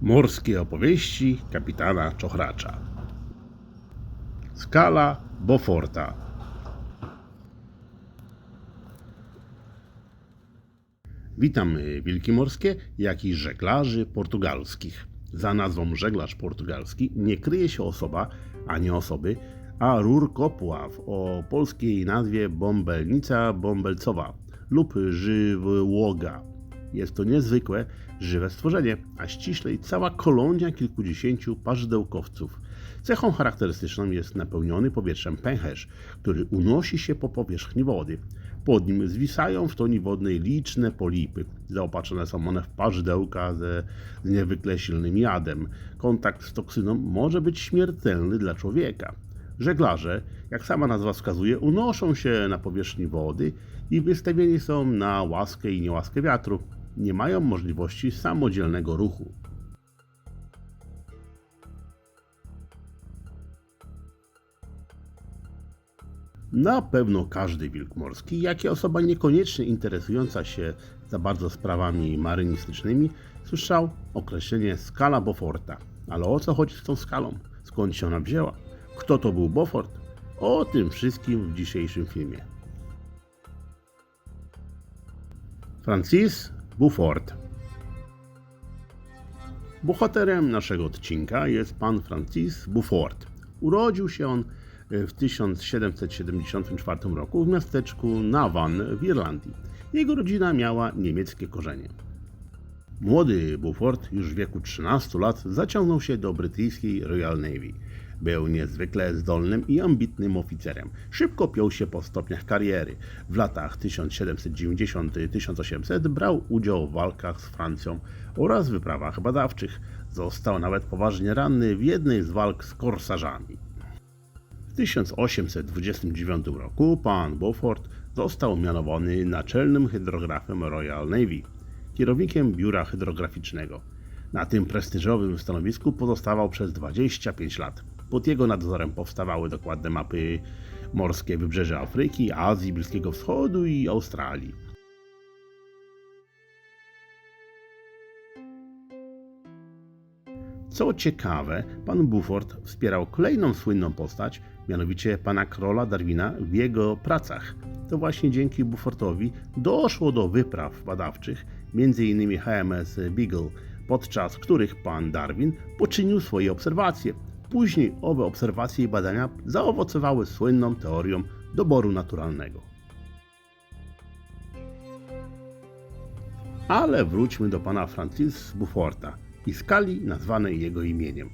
Morskie opowieści kapitana Czochracza. Skala Beauforta. Witamy wilki morskie, jak i żeglarzy portugalskich. Za nazwą żeglarz portugalski nie kryje się osoba, ani osoby, a rurkopław o polskiej nazwie bąbelnica bąbelcowa lub żywłoga. Jest to niezwykłe, żywe stworzenie, a ściślej cała kolonia kilkudziesięciu parzydełkowców. Cechą charakterystyczną jest napełniony powietrzem pęcherz, który unosi się po powierzchni wody. Pod nim zwisają w toni wodnej liczne polipy. Zaopatrzone są one w parzydełka ze z niezwykle silnym jadem. Kontakt z toksyną może być śmiertelny dla człowieka. Żeglarze, jak sama nazwa wskazuje, unoszą się na powierzchni wody i wystawieni są na łaskę i niełaskę wiatru. Nie mają możliwości samodzielnego ruchu. Na pewno każdy wilk morski, jak i osoba niekoniecznie interesująca się za bardzo sprawami marynistycznymi, słyszał określenie skala Beauforta. Ale o co chodzi z tą skalą? Skąd się ona wzięła? Kto to był Beaufort? O tym wszystkim w dzisiejszym filmie. Francis Beaufort Bohaterem naszego odcinka jest pan Francis Beaufort. Urodził się on w 1774 roku w miasteczku Navan w Irlandii. Jego rodzina miała niemieckie korzenie. Młody Beaufort już w wieku 13 lat zaciągnął się do brytyjskiej Royal Navy. Był niezwykle zdolnym i ambitnym oficerem. Szybko piął się po stopniach kariery. W latach 1790-1800 brał udział w walkach z Francją oraz wyprawach badawczych. Został nawet poważnie ranny w jednej z walk z korsarzami. W 1829 roku pan Beaufort został mianowany naczelnym hydrografem Royal Navy, kierownikiem biura hydrograficznego. Na tym prestiżowym stanowisku pozostawał przez 25 lat. Pod jego nadzorem powstawały dokładne mapy morskie wybrzeża Afryki, Azji, Bliskiego Wschodu i Australii. Co ciekawe, pan Beaufort wspierał kolejną słynną postać, mianowicie pana króla Darwina w jego pracach. To właśnie dzięki Beaufortowi doszło do wypraw badawczych, m.in. HMS Beagle, podczas których pan Darwin poczynił swoje obserwacje. Później owe obserwacje i badania zaowocowały słynną teorią doboru naturalnego. Ale wróćmy do pana Francis Beauforta i skali nazwanej jego imieniem.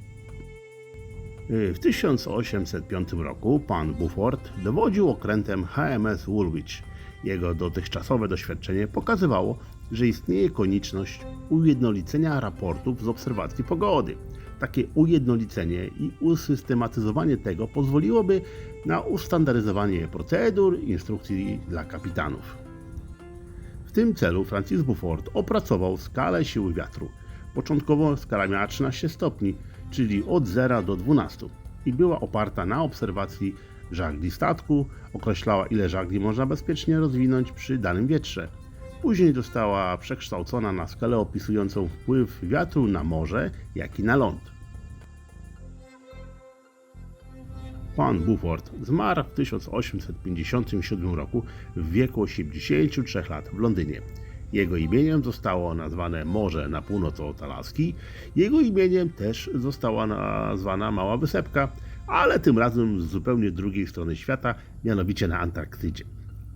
W 1805 roku pan Beaufort dowodził okrętem HMS Woolwich. Jego dotychczasowe doświadczenie pokazywało, że istnieje konieczność ujednolicenia raportów z obserwacji pogody. Takie ujednolicenie i usystematyzowanie tego pozwoliłoby na ustandaryzowanie procedur instrukcji dla kapitanów. W tym celu Francis Beaufort opracował skalę siły wiatru. Początkowo skala miała 13 stopni, czyli od 0 do 12 i była oparta na obserwacji żagli statku, określała ile żagli można bezpiecznie rozwinąć przy danym wietrze. Później została przekształcona na skalę opisującą wpływ wiatru na morze, jak i na ląd. Pan Beaufort zmarł w 1857 roku w wieku 83 lat w Londynie. Jego imieniem zostało nazwane morze na północ od Alaski. Jego imieniem też została nazwana Mała Wysepka, ale tym razem z zupełnie drugiej strony świata, mianowicie na Antarktydzie.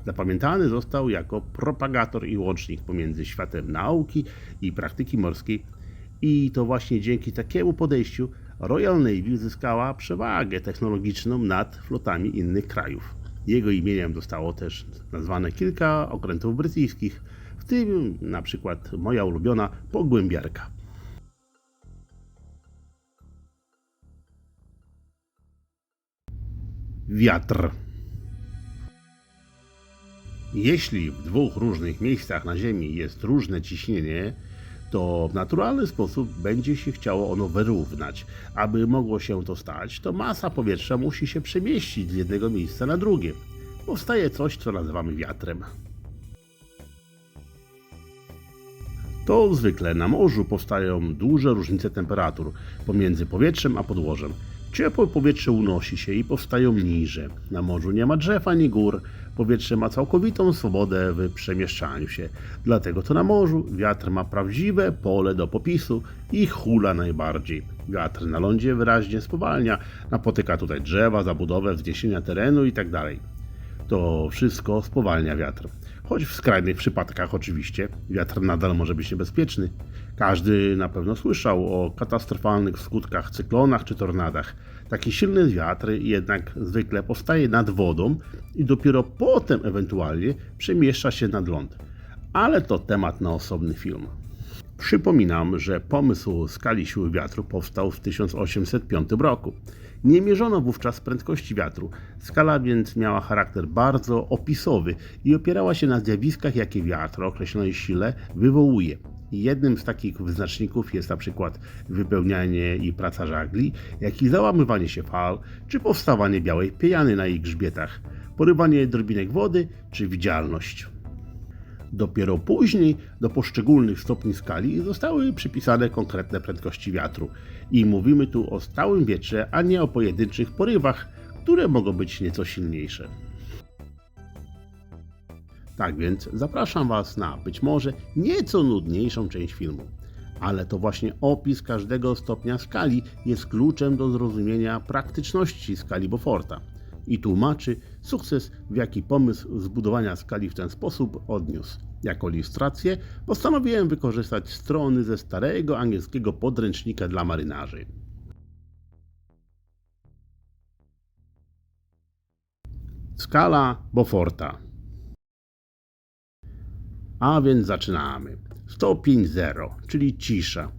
Zapamiętany został jako propagator i łącznik pomiędzy światem nauki i praktyki morskiej i to właśnie dzięki takiemu podejściu Royal Navy zyskała przewagę technologiczną nad flotami innych krajów. Jego imieniem zostało też nazwane kilka okrętów brytyjskich, w tym na przykład moja ulubiona pogłębiarka. Wiatr. Jeśli w dwóch różnych miejscach na Ziemi jest różne ciśnienie, to w naturalny sposób będzie się chciało ono wyrównać. Aby mogło się to stać, to masa powietrza musi się przemieścić z jednego miejsca na drugie. Powstaje coś, co nazywamy wiatrem. to zwykle na morzu powstają duże różnice temperatur pomiędzy powietrzem a podłożem. Ciepłe powietrze unosi się i powstają niże. Na morzu nie ma drzew ani gór. Powietrze ma całkowitą swobodę w przemieszczaniu się. Dlatego to na morzu wiatr ma prawdziwe pole do popisu i hula najbardziej. Wiatr na lądzie wyraźnie spowalnia, napotyka tutaj drzewa, zabudowę, wzniesienia terenu itd. To wszystko spowalnia wiatr. Choć w skrajnych przypadkach oczywiście wiatr nadal może być niebezpieczny. Każdy na pewno słyszał o katastrofalnych skutkach cyklonach czy tornadach. Taki silny wiatr jednak zwykle powstaje nad wodą i dopiero potem ewentualnie przemieszcza się nad ląd. Ale to temat na osobny film. Przypominam, że pomysł skali siły wiatru powstał w 1805 roku. Nie mierzono wówczas prędkości wiatru. Skala więc miała charakter bardzo opisowy i opierała się na zjawiskach, jakie wiatr o określonej sile wywołuje. Jednym z takich wyznaczników jest na przykład wypełnianie i praca żagli, jak i załamywanie się fal, czy powstawanie białej piany na ich grzbietach, porywanie drobinek wody, czy widzialność. Dopiero później do poszczególnych stopni skali zostały przypisane konkretne prędkości wiatru. I mówimy tu o stałym wietrze, a nie o pojedynczych porywach, które mogą być nieco silniejsze. Tak więc zapraszam Was na być może nieco nudniejszą część filmu. Ale to właśnie opis każdego stopnia skali jest kluczem do zrozumienia praktyczności skali Beauforta i tłumaczy sukces, w jaki pomysł zbudowania skali w ten sposób odniósł. Jako ilustrację postanowiłem wykorzystać strony ze starego angielskiego podręcznika dla marynarzy. Skala Beauforta. A więc zaczynamy. Stopień 0, czyli cisza.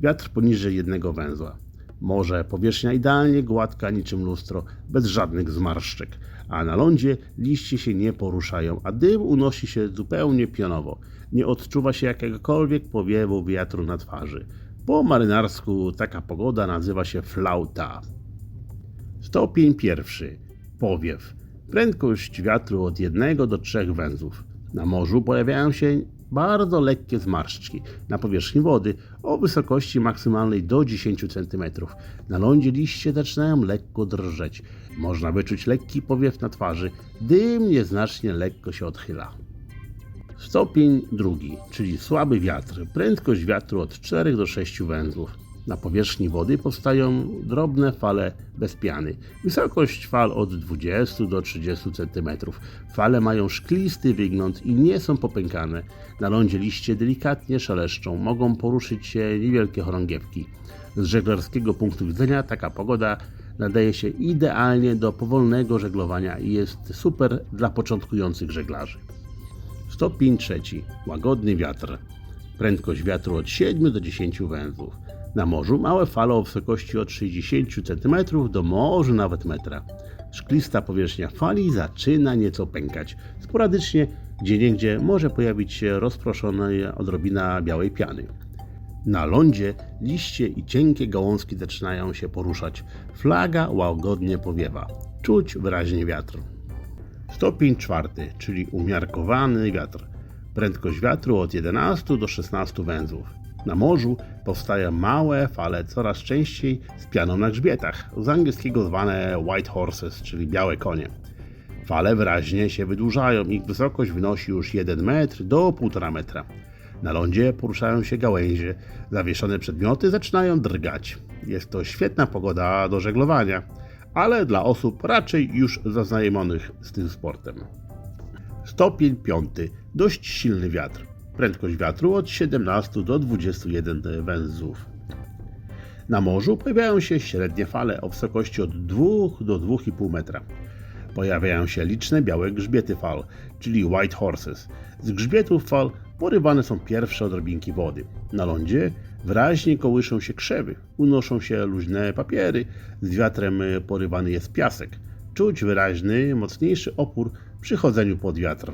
Wiatr poniżej jednego węzła. Morze, powierzchnia idealnie gładka niczym lustro, bez żadnych zmarszczek, a na lądzie liście się nie poruszają, a dym unosi się zupełnie pionowo. Nie odczuwa się jakiegokolwiek powiewu wiatru na twarzy. Po marynarsku taka pogoda nazywa się flauta. Stopień pierwszy. Powiew. Prędkość wiatru od 1 do 3 węzłów. Na morzu pojawiają się bardzo lekkie zmarszczki na powierzchni wody o wysokości maksymalnej do 10 cm. Na lądzie liście zaczynają lekko drżeć. Można wyczuć lekki powiew na twarzy. Dym nieznacznie lekko się odchyla. Stopień drugi, czyli słaby wiatr. Prędkość wiatru od 4 do 6 węzłów. Na powierzchni wody powstają drobne fale bez piany. Wysokość fal od 20 do 30 cm. Fale mają szklisty wygląd i nie są popękane. Na lądzie liście delikatnie szeleszczą, mogą poruszyć się niewielkie chorągiewki. Z żeglarskiego punktu widzenia taka pogoda nadaje się idealnie do powolnego żeglowania i jest super dla początkujących żeglarzy. Stopień trzeci. Łagodny wiatr. Prędkość wiatru od 7 do 10 węzłów. Na morzu małe fale o wysokości od 60 cm do może nawet metra. Szklista powierzchnia fali zaczyna nieco pękać. Sporadycznie, gdzieniegdzie może pojawić się rozproszona odrobina białej piany. Na lądzie liście i cienkie gałązki zaczynają się poruszać. Flaga łagodnie powiewa. Czuć wyraźnie wiatr. Stopień czwarty, czyli umiarkowany wiatr. Prędkość wiatru od 11 do 16 węzłów. Na morzu powstają małe fale, coraz częściej z pianą na grzbietach, z angielskiego zwane white horses, czyli białe konie. Fale wyraźnie się wydłużają, ich wysokość wynosi już 1 metr do 1,5 metra. Na lądzie poruszają się gałęzie, zawieszone przedmioty zaczynają drgać. Jest to świetna pogoda do żeglowania, ale dla osób raczej już zaznajomionych z tym sportem. Stopień piąty. Dość silny wiatr. Prędkość wiatru od 17 do 21 węzłów. Na morzu pojawiają się średnie fale o wysokości od 2 do 2,5 metra. Pojawiają się liczne białe grzbiety fal, czyli white horses. Z grzbietów fal porywane są pierwsze odrobinki wody. Na lądzie wyraźnie kołyszą się krzewy, unoszą się luźne papiery, z wiatrem porywany jest piasek. Czuć wyraźny, mocniejszy opór przy chodzeniu pod wiatr.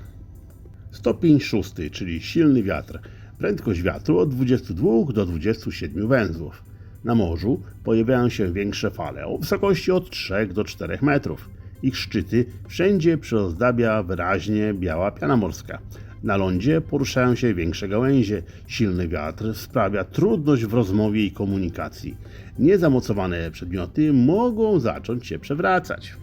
Stopień szósty, czyli silny wiatr. Prędkość wiatru od 22 do 27 węzłów. Na morzu pojawiają się większe fale o wysokości od 3 do 4 metrów. Ich szczyty wszędzie przyozdabia wyraźnie biała piana morska. Na lądzie poruszają się większe gałęzie. Silny wiatr sprawia trudność w rozmowie i komunikacji. Niezamocowane przedmioty mogą zacząć się przewracać.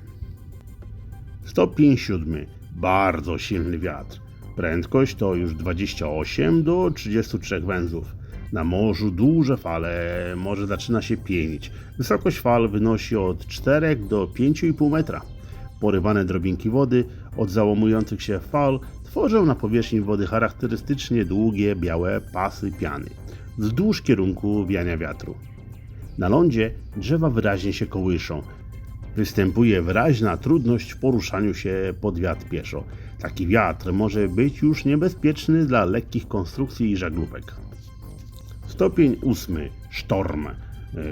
Stopień siódmy. Bardzo silny wiatr. Prędkość to już 28 do 33 węzłów. Na morzu duże fale, morze zaczyna się pienić. Wysokość fal wynosi od 4 do 5,5 metra. Porywane drobinki wody od załamujących się fal tworzą na powierzchni wody charakterystycznie długie, białe pasy piany wzdłuż kierunku wiania wiatru. Na lądzie drzewa wyraźnie się kołyszą. Występuje wyraźna trudność w poruszaniu się pod wiatr pieszo. Taki wiatr może być już niebezpieczny dla lekkich konstrukcji i żaglówek. Stopień ósmy. Sztorm.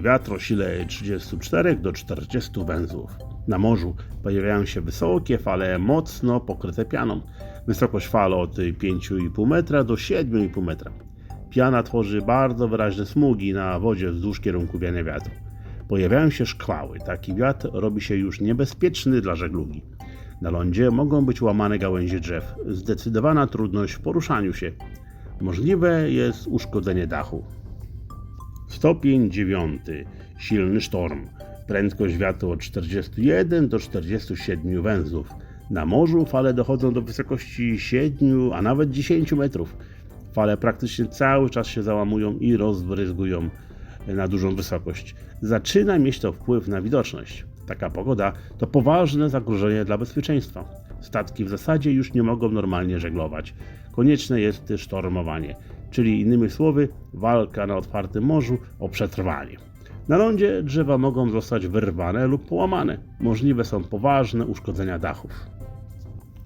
Wiatr o sile 34 do 40 węzłów. Na morzu pojawiają się wysokie fale mocno pokryte pianą. Wysokość fal od 5,5 metra do 7,5 metra. Piana tworzy bardzo wyraźne smugi na wodzie wzdłuż kierunku wiania wiatru. Pojawiają się szkwały. Taki wiatr robi się już niebezpieczny dla żeglugi. Na lądzie mogą być łamane gałęzie drzew. Zdecydowana trudność w poruszaniu się. Możliwe jest uszkodzenie dachu. Stopień 9. Silny sztorm. Prędkość wiatru od 41 do 47 węzłów. Na morzu fale dochodzą do wysokości 7, a nawet 10 metrów. Fale praktycznie cały czas się załamują i rozbryzgują na dużą wysokość. Zaczyna mieć to wpływ na widoczność. Taka pogoda to poważne zagrożenie dla bezpieczeństwa. Statki w zasadzie już nie mogą normalnie żeglować. Konieczne jest sztormowanie, czyli innymi słowy walka na otwartym morzu o przetrwanie. Na lądzie drzewa mogą zostać wyrwane lub połamane. Możliwe są poważne uszkodzenia dachów.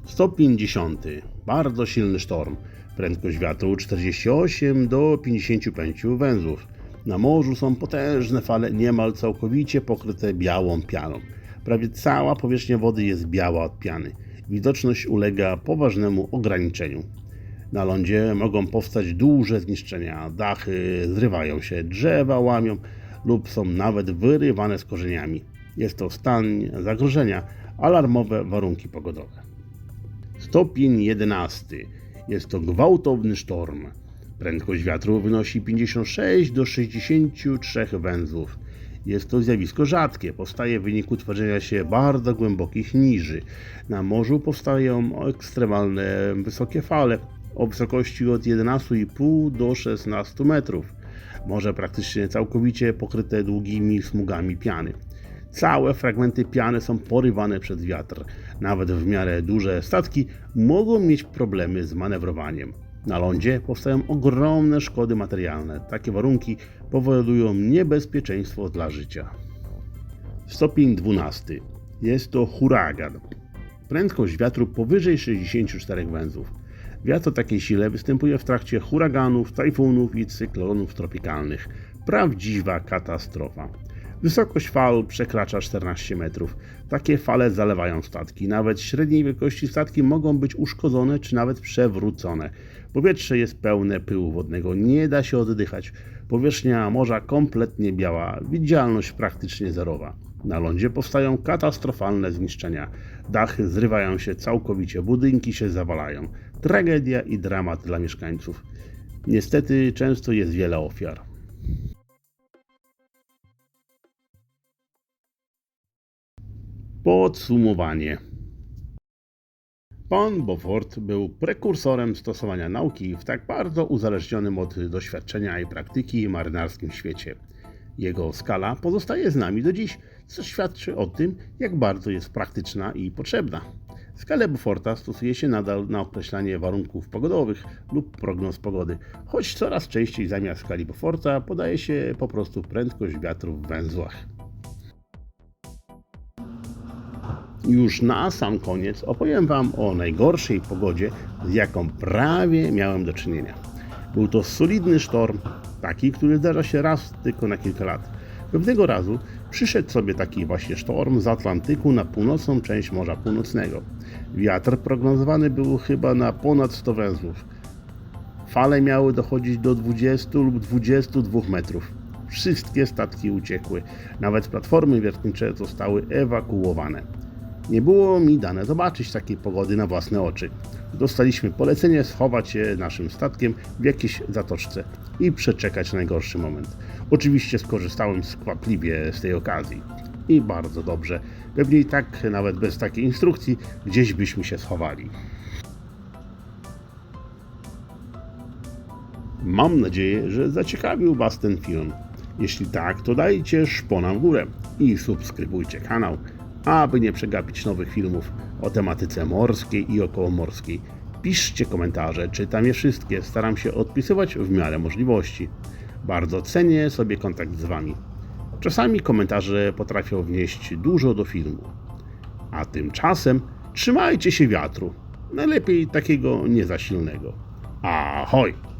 Stopień 10. Bardzo silny sztorm. Prędkość wiatru 48 do 55 węzłów. Na morzu są potężne fale, niemal całkowicie pokryte białą pianą. Prawie cała powierzchnia wody jest biała od piany. Widoczność ulega poważnemu ograniczeniu. Na lądzie mogą powstać duże zniszczenia. Dachy zrywają się, drzewa łamią lub są nawet wyrywane z korzeniami. Jest to stan zagrożenia, alarmowe warunki pogodowe. Stopień 11. Jest to gwałtowny sztorm. Prędkość wiatru wynosi 56 do 63 węzłów. Jest to zjawisko rzadkie, powstaje w wyniku tworzenia się bardzo głębokich niży. Na morzu powstają ekstremalne wysokie fale o wysokości od 11,5 do 16 metrów. Morze praktycznie całkowicie pokryte długimi smugami piany. Całe fragmenty piany są porywane przez wiatr. Nawet w miarę duże statki mogą mieć problemy z manewrowaniem. Na lądzie powstają ogromne szkody materialne. Takie warunki powodują niebezpieczeństwo dla życia. Stopień 12. Jest to huragan. Prędkość wiatru powyżej 64 węzłów. Wiatr o takiej sile występuje w trakcie huraganów, tajfunów i cyklonów tropikalnych. Prawdziwa katastrofa. Wysokość fal przekracza 14 metrów. Takie fale zalewają statki. Nawet średniej wielkości statki mogą być uszkodzone czy nawet przewrócone. Powietrze jest pełne pyłu wodnego, nie da się oddychać. Powierzchnia morza kompletnie biała, widzialność praktycznie zerowa. Na lądzie powstają katastrofalne zniszczenia. Dachy zrywają się całkowicie, budynki się zawalają. Tragedia i dramat dla mieszkańców. Niestety często jest wiele ofiar. Podsumowanie. Pan Beaufort był prekursorem stosowania nauki w tak bardzo uzależnionym od doświadczenia i praktyki marynarskim świecie. Jego skala pozostaje z nami do dziś, co świadczy o tym, jak bardzo jest praktyczna i potrzebna. Skalę Beauforta stosuje się nadal na określanie warunków pogodowych lub prognoz pogody, choć coraz częściej zamiast skali Beauforta podaje się po prostu prędkość wiatru w węzłach. Już na sam koniec opowiem Wam o najgorszej pogodzie, z jaką prawie miałem do czynienia. Był to solidny sztorm, taki, który zdarza się raz tylko na kilka lat. Pewnego razu przyszedł sobie taki właśnie sztorm z Atlantyku na północną część Morza Północnego. Wiatr prognozowany był chyba na ponad 100 węzłów. Fale miały dochodzić do 20 lub 22 metrów. Wszystkie statki uciekły, nawet platformy wiertnicze zostały ewakuowane. Nie było mi dane zobaczyć takiej pogody na własne oczy. Dostaliśmy polecenie schować się naszym statkiem w jakiejś zatoczce i przeczekać najgorszy moment. Oczywiście skorzystałem skwapliwie z tej okazji. I bardzo dobrze. Pewnie i tak, nawet bez takiej instrukcji, gdzieś byśmy się schowali. Mam nadzieję, że zaciekawił Was ten film. Jeśli tak, to dajcie szpona w górę i subskrybujcie kanał, aby nie przegapić nowych filmów o tematyce morskiej i okołomorskiej. Piszcie komentarze, czytam je wszystkie, staram się odpisywać w miarę możliwości. Bardzo cenię sobie kontakt z Wami. Czasami komentarze potrafią wnieść dużo do filmu. A tymczasem trzymajcie się wiatru. Najlepiej takiego nie za silnego. Ahoj!